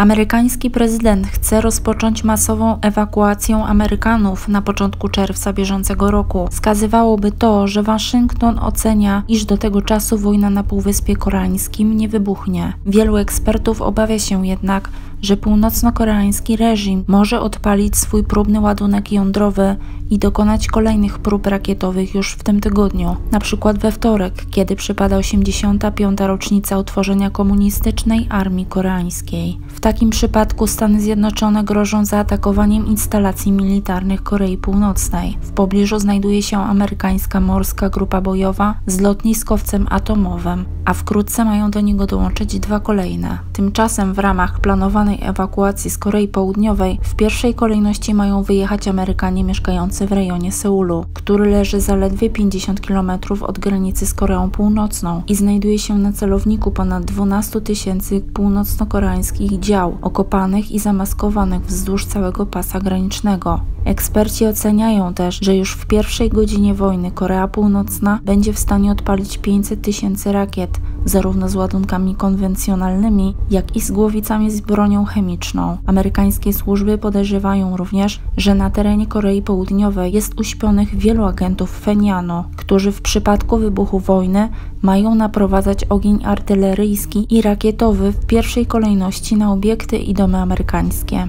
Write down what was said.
Amerykański prezydent chce rozpocząć masową ewakuację Amerykanów na początku czerwca bieżącego roku. Wskazywałoby to, że Waszyngton ocenia, iż do tego czasu wojna na Półwyspie Koreańskim nie wybuchnie. Wielu ekspertów obawia się jednak, że północno-koreański reżim może odpalić swój próbny ładunek jądrowy i dokonać kolejnych prób rakietowych już w tym tygodniu, na przykład we wtorek, kiedy przypada 85. rocznica utworzenia komunistycznej armii koreańskiej. W takim przypadku Stany Zjednoczone grożą zaatakowaniem instalacji militarnych Korei Północnej. W pobliżu znajduje się amerykańska morska grupa bojowa z lotniskowcem atomowym, a wkrótce mają do niego dołączyć dwa kolejne. Tymczasem w ramach planowanej ewakuacji z Korei Południowej w pierwszej kolejności mają wyjechać Amerykanie mieszkający w rejonie Seulu, który leży zaledwie 50 km od granicy z Koreą Północną i znajduje się na celowniku ponad 12 tysięcy północno-koreańskich dział okopanych i zamaskowanych wzdłuż całego pasa granicznego. Eksperci oceniają też, że już w pierwszej godzinie wojny Korea Północna będzie w stanie odpalić 500 tysięcy rakiet, zarówno z ładunkami konwencjonalnymi, jak i z głowicami z bronią chemiczną. Amerykańskie służby podejrzewają również, że na terenie Korei Południowej jest uśpionych wielu agentów Feniano, którzy w przypadku wybuchu wojny mają naprowadzać ogień artyleryjski i rakietowy w pierwszej kolejności na obiekty i domy amerykańskie.